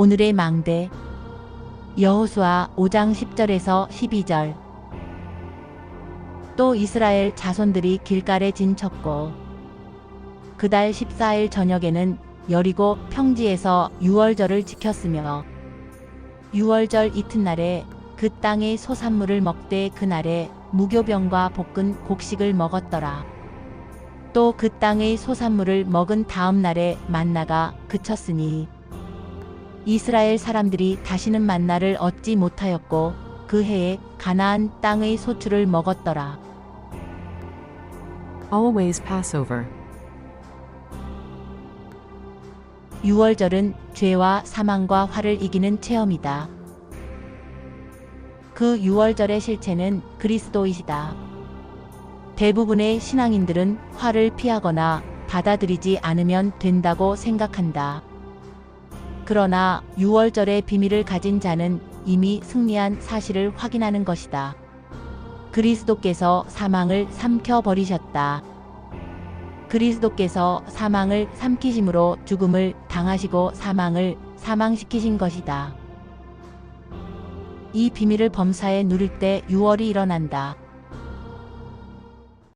오늘의 망대 여호수아 5장 10절에서 12절 또 이스라엘 자손들이 길갈에 진쳤고 그달 14일 저녁에는 여리고 평지에서 유월절을 지켰으며 유월절 이튿날에 그 땅의 소산물을 먹되 그날에 무교병과 볶은 곡식을 먹었더라. 또 그 땅의 소산물을 먹은 다음 날에 만나가 그쳤으니 이스라엘 사람들이 다시는 만나를 얻지 못하였고 그 해에 가나안 땅의 소출을 먹었더라. Always Passover. 유월절은 죄와 사망과 화를 이기는 체험이다. 그 유월절의 실체는 그리스도이시다. 대부분의 신앙인들은 화를 피하거나 받아들이지 않으면 된다고 생각한다. 그러나 유월절의 비밀을 가진 자는 이미 승리한 사실을 확인하는 것이다. 그리스도께서 사망을 삼켜 버리셨다. 그리스도께서 사망을 삼키심으로 죽음을 당하시고 사망을 사망시키신 것이다. 이 비밀을 범사에 누릴 때 유월이 일어난다.